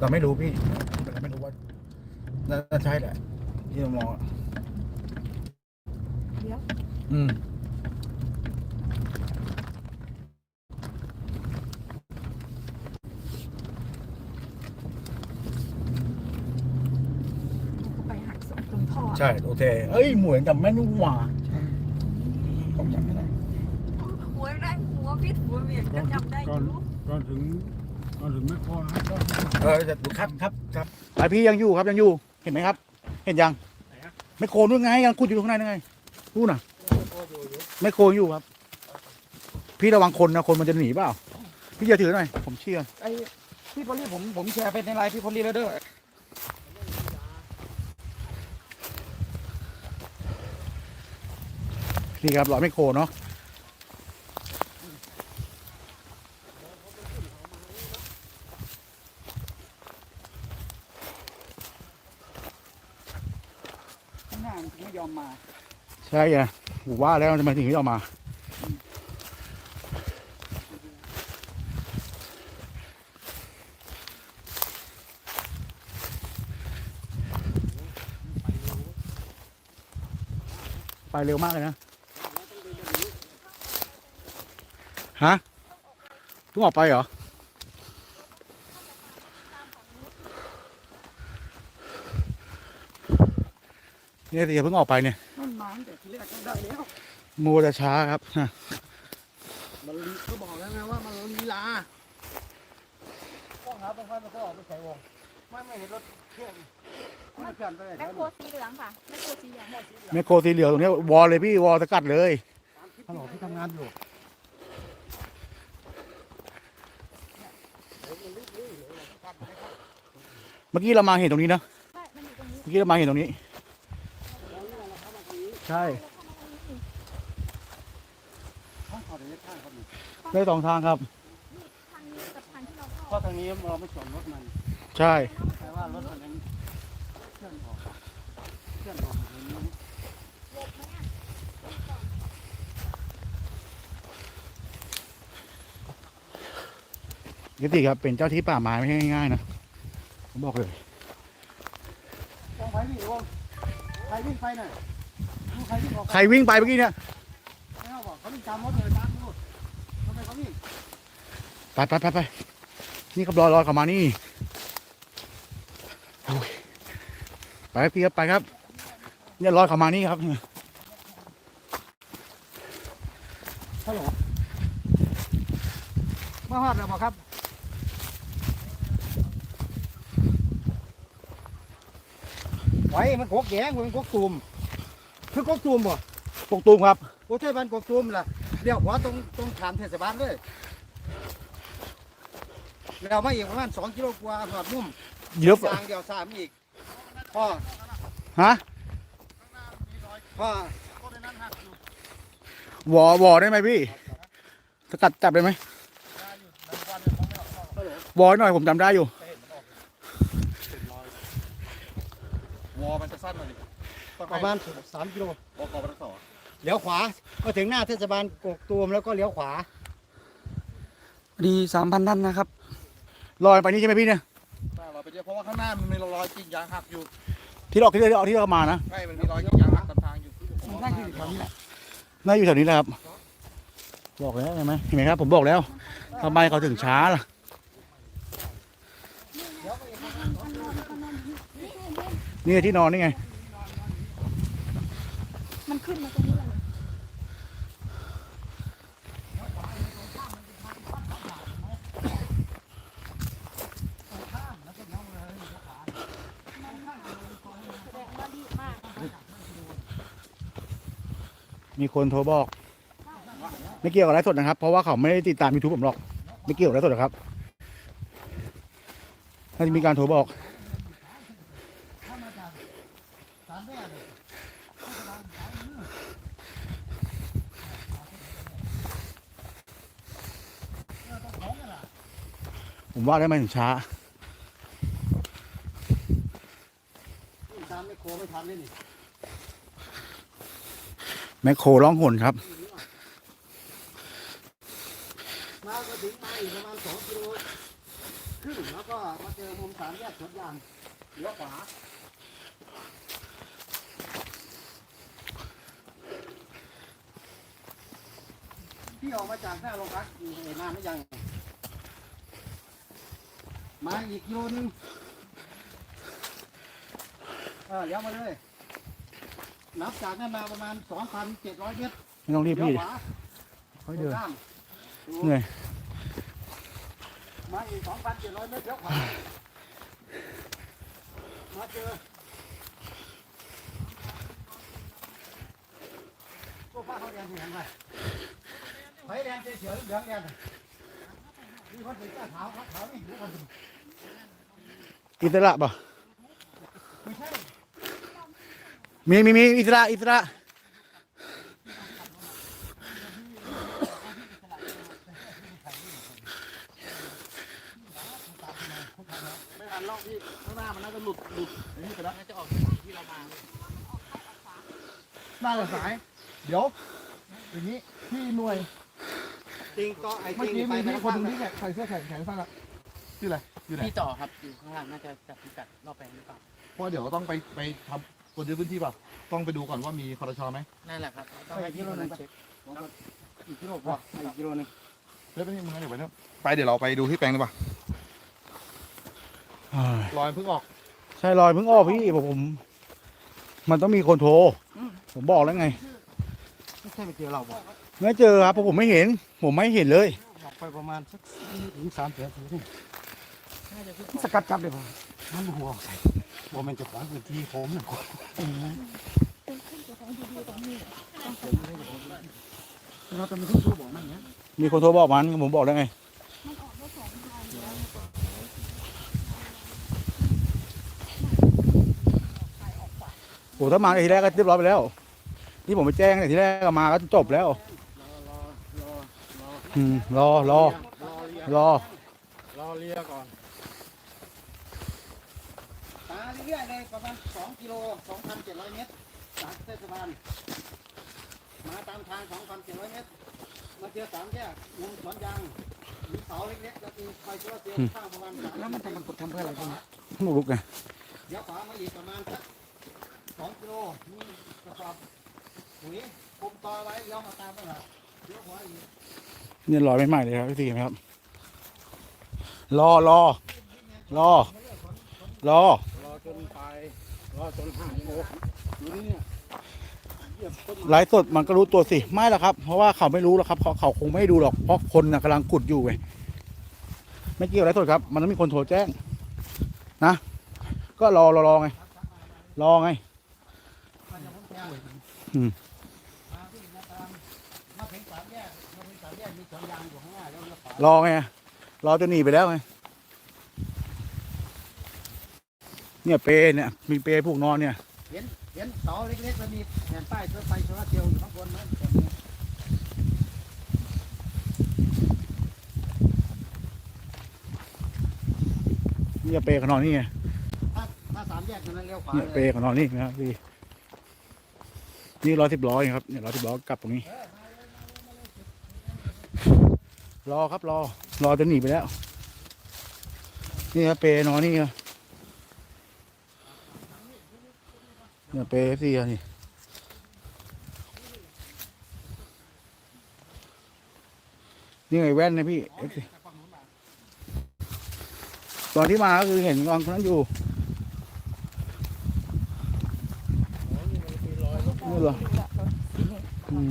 แต่ไม่รู้พี่แต่ไม่รู้ว่าน่าน่าใช่แหละที่เรามองอะเดี๋ยวอืมก็ไปหักศพตรงท่อใช่โอเคเอ้ยเหมือนกับแม่นุ่มหวาผมจำไม่ได้หัวได้หัวพิษหัวเวียนจะจำได้อก่อนยู่ก่อนถึง ก่อนถึงแม่คอนะก็เออจะครับครับครับไอพี่ยังอยู่ครับยังอยู่เห็นไหมครับ เห็นยังไม่โครนู่นไงยังคุดอยู่ข้างในนู่นไงพูดน่ะ ไม่โครอยู่ครับ พี่ระวังคนนะคนมันจะหนีเปล่าพี่จะถือหน่อยผมเชื่อไอ้พี่พอลลี่ผมผมแชร์ไปในไลน์พี่พอลลี่แล้วเด้อนี่ครับรอยไม่โครเนาะ ข้างหน้ามันไม่ยอมมา ใช่ไงผมว่าแล้วทำไมถึงไม่ออกมา ไปเร็วมากเลยนะ ฮะเพิ่งออกไปเหรอเนี่ยสิเพิ่งออกไปเนี่ย มัวจะช้าครับมันลีก็บอกแล้วไงว่ามันลีลาต้องหาต้องค่อยมาก็ออกไปใส่วงไม่ไม่เห็นรถเครื่องมันเคลื่อนไปไหนแม่แล้วโคสีเหลืองค่ะแม่โคสีเหลืองแมคโครสีเหลืองตรงเนี้ยวอลเลยพี่วอลสกัดเลยฮัลโหลพี่ทำงานอยู่เมื่อกี้เรามาเห็นตรงนี้นะใช่มันอยู่ตรงนี้เมื่อกี้เรามาเห็นตรงนี้ ใช่ ข้างเขาเดี๋ยวข้างเขาอยู่ได้สองทางครับ ทางนี้กับทางที่เราเข้าเพราะทางนี้เราไม่สนรถมันใช่ แต่ว่ารถมันยังเคลื่อนออกเคลื่อนออกอย่างนี้หลบไหมอะยติครับเป็นเจ้าที่ป่าไม้ไม่ใช่ง่ายๆนะผมบอกเลย วงไปวิ่งวงใครวิ่งไปหน่อยดูใครวิ่งออกไปใครวิ่งไปเมื่อกี้เนี่ย ไม่เอาบอกเขาวิ่งตามรถเลยตามรถทำ ไมเขาวิ่งไปไปไปไปนี่ครับรอรอเขามานี่โอ้ยไปครับพี่ครับไปครับ เนี่ยรอเขามานี่ครับฮัลโหลมาฮอดแล้วบอกครับไว้มันกกแยงมันกกตูมคือกกตูมบ่ปกตูมครับโอ้ใช่บ้านกกตูมล่ะ เดี๋ยวขวาตรงตรงขามเทศบาลเลยแล้วมาอีกประมาณสองกิโลกว่าหอดมุ่มเดี๋ยวทางเดียวสามอีกพ่อฮะพ่อวอวอได้ไหมพี่สกัดจับได้ไหมวอหน่อยผมจำได้อยู่วอมันจะสั้นหน่อยดิประมาณสามกิโลวอกอมันต่อ เลี้ยวขวาก็ถึงหน้าเทศบาลกกตูมแล้วก็เลี้ยวขวาดีสามพันท่านนะครับลอยไปนี่ใช่ไหมพี่เนี่ยถ้าเราไปเจอเพราะว่าข้างหน้ามันมีรอยกิ่งยางหักอยู่ที่เราที่เราที่เรามานะใช่มันมีรอยกิ่งยางหักตามทางอยู่นั่งอยู่แถวนี้แหละน่าอยู่แถวนี้แหละครับ บอกแล้วเห็นไหมเห็นไหมครับ ผมบอกแล้วทำไมเขาถึงช้าล่ะนี่ที่นอนนี่ไง มันขึ้นมาตรงนี้เลย มีคนโทรบอก ไม่เกี่ยวกับไลฟ์สดนะครับ เพราะว่าเขาไม่ได้ติดตามยูทูบผมหรอก ไม่เกี่ยวกับไลฟ์สดหรอกครับ น่าจะมีการโทรบอก ผมว่าได้ไหมถึงช้า ตามไม่โคไม่ทันเลยนี่ แมคโครร้องหนครับมาก็ถึงมาอีกประมาณสองกิโลขึ้นแล้วก็มาเจอมุมสามแยกสวนยางเลี้ยวขวาพี่ออกมาจากหน้าโรงพักอยู่เห็นนานหรือยัง มาอีกกิโลนึง เออเลี้ยวมาเลย นับจากนั้นมาประมาณ 2,700 เมตรไม่ต้องรีบเลี้ยวพี่ขวาค่อยเดินข้ามเหนื่อยมาอีก 2,700 เมตรเลี้ยวขวามาเจอพวกป้าเขาแดงที่ไหนไปไฟแดงเฉียวๆเหลืองแดงมีคนถือก้าขาวขาวนี่ดูคนถืออิสระป่ะไม่ใช่ มีมีมีอิสระอิสระไม่ทันลอกพี่ข้างหน้ามันน่าจะหลุดหลุดไอ้นี่ไปแล้วน่าจะออกที่เรามาหน้าจะสาย เดี๋ยว อย่างนี้พี่หน่วยจริงก็ไอ้เมื่อจริกี้งไปมีพี่คนหนึงที่ใส่เสื้อแขนแขนสั้นอะชื่ออะไรอยู่ไหนพี่ต่อครับอยู่ข้างล่างน่าจะจับพิกัดรอบแปลงหรือเปล่าเพราะเดี๋ยวต้องไปไปทำ ตรวจยึดพื้นที่เปล่ะต้องไปดูก่อนว่ามีคอรชไหมนั่นแหละครับต้องให้พี่คนนั้นเช็คอีกกิโลกว่าอีกกิโลนึงเฮ้ยไปนี่มึงงั้นเดี๋ยวไปเนี่ยไปเดี๋ยวเราไปดูที่แปลงดีกว่าอ่ารอยเพิ่งออกใช่รอยเพิ่งออกพี่ผมผม มันต้องมีคนโทร ผมบอกแล้วไง ไม่ใช่ไปเจอเราบอกไม่เจอครับเพราะผมไม่เห็น ผมไม่เห็นเลย ออกไปประมาณสักถึงสามเสือถือนี่น่าจะพี่สกัดจับเลยผมมันหัวใส่ ผมเป็นเจ้าของพื้นที่ผมนะเราจะมีที่ชูบอกมันเนี้ยมีคนโทรบอกมันผมบอกแล้วไงโอ้ถ้ามาทีแรกก็เรียบร้อยไปแล้ว ที่ผมไปแจ้งเนี่ยทีแรกก็มาก็จบแล้วอืมรอรอรอรอเรียก่อน ตา เรื่อยๆเลยประมาณสองกิโลสองพันเจ็ดร้อยเมตรจากเทศบาลมาตามทางสองพันเจ็ดร้อยเมตร มาเจอสามแยกมุมสวนยางมีเสาเล็กๆแล้วมีไฟโซลาร์เซลล์ข้างประมาณสามแล้วมันทำมันกดทำเพื่ออะไรพวกนี้หนุกไงเดี๋ยวขวามาอีกประมาณสักสองกิโลมีกระสอบปุ๋ยคุมต่อไว้เลี้ยวมาตามไปหน่อยเลี้ยวขวาอีกเนี่ยรอยใหม่ๆเลยครับพี่ตีเห็นไหมครับรอรอรอรอ ไลฟ์สดมันก็รู้ตัวสิ ไม่หรอกครับ เพราะว่าเขาไม่รู้หรอกครับเขาเขาคงไม่ดูหรอก เพราะคนนะกำลังขุดอยู่ไงไม่เกี่ยวไลฟ์สดครับ มันต้องมีคนโทรแจ้ง นะ ก็รอรอรอไง รอไงอืมรอไง รอจะหนีไปแล้วไง เนี่ยเปรเนี่ยมีเปรผูกนอนเนี่ยเห็นเห็นเสาเล็กๆแล้วมีแผ่นป้ายเสาไฟโซลาร์เซลล์อยู่ข้างบนนั้นแบบนี้เนี่ยเปรเขานอนนี่ไงถ้าถ้าสามแยกตรงนั้นเลี้ยวขวาเนี่ยเปเลรยเขานอนนี่นะครับพี่นี่ร้อยสิบร้อยครับเนี่ยร้อยสิบร้อยกลับตรงนี้ รอครับรอรอจะหนีไปแล้ว นี่ครับเปรนอนนี่ครับ เนี่ยเปรสี่อันนี่นี่ไงแว่นนะพี่ FC ตอนที่มาก็คือเห็นกองคนนั้นอยู่นี่เหรอ อืม